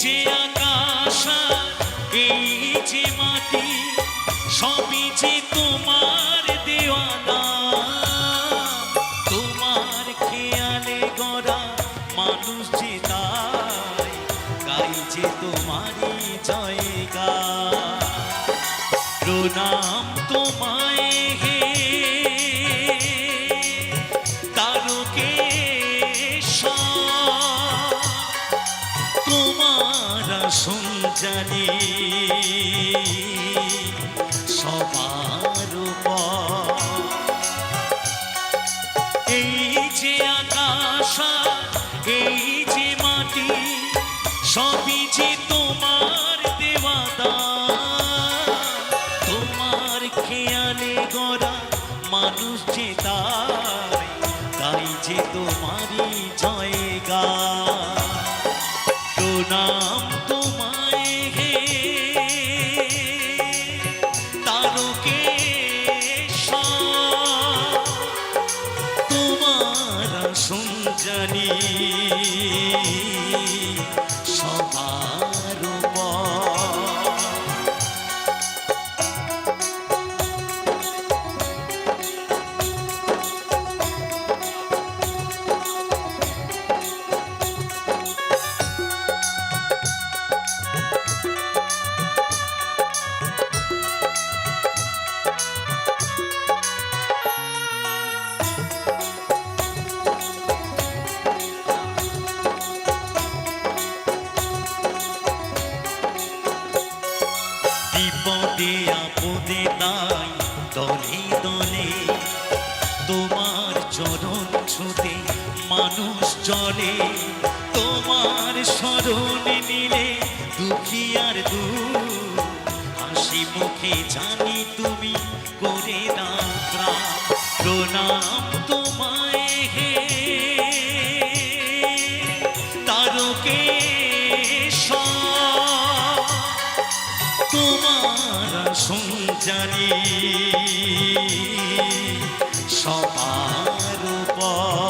যে আকাশ এই যে মাটি, সবই যে তোমার দেওয়ানা। তোমার খেয়ালে গড়া মানুষ যে তাই গাই যে তোমারই জয়গা প্রণাম তোমায় জানি। সবার। এই যে আকাশ তোমার দেওয়াদা। তোমার খেয়ালে গড়া মানুষ যে তাই তাই যে তোমারই জয়গা প্রণাম চলে তোমার স্মরণে নিলে দুঃখী আর হাসি মুখে জানি তুমি করে না। প্রণাম তোমায় হে তারকেশ্বর তোমার সঞ্জানি সবার উপর।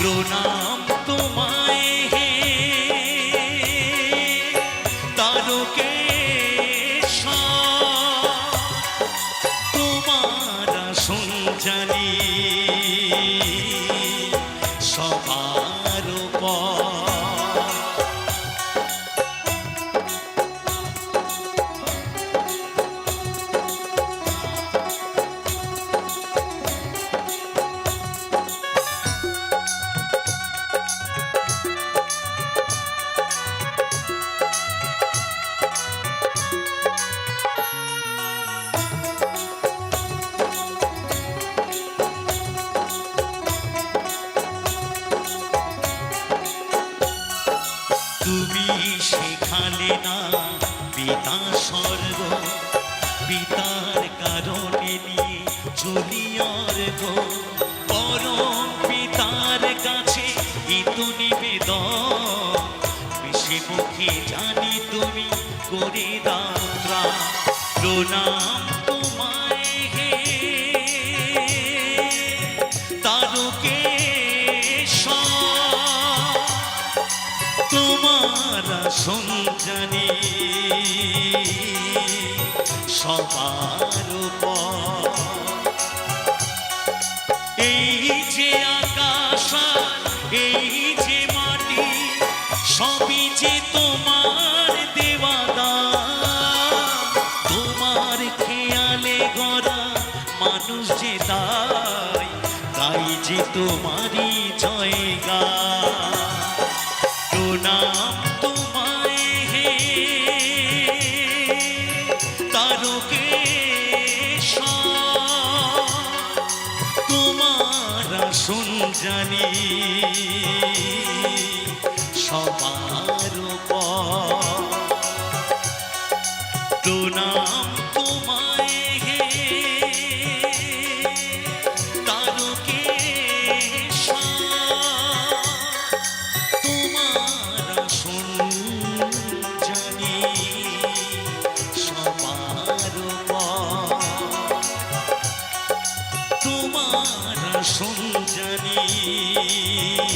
প্রণাম তোমায় হে তারকে তোমার সঞ্জানি তুমি শেখালে না পিতা স্বর্গ। পিতার কারণে নিয়ে চলি অর্ঘ পরম পিতার কাছে ইত নিবেদন। বেশি মুখে জানি তুমি করে দাত্রা। প্রণাম সঞ্জানি সবার এই যে আকাশ এই যে মাটি, সবই যে তোমার দেওয়া দান। তোমার খেয়ালে গড়া মানুষ যে তাই তাই যে তোমারই জয়গা 你。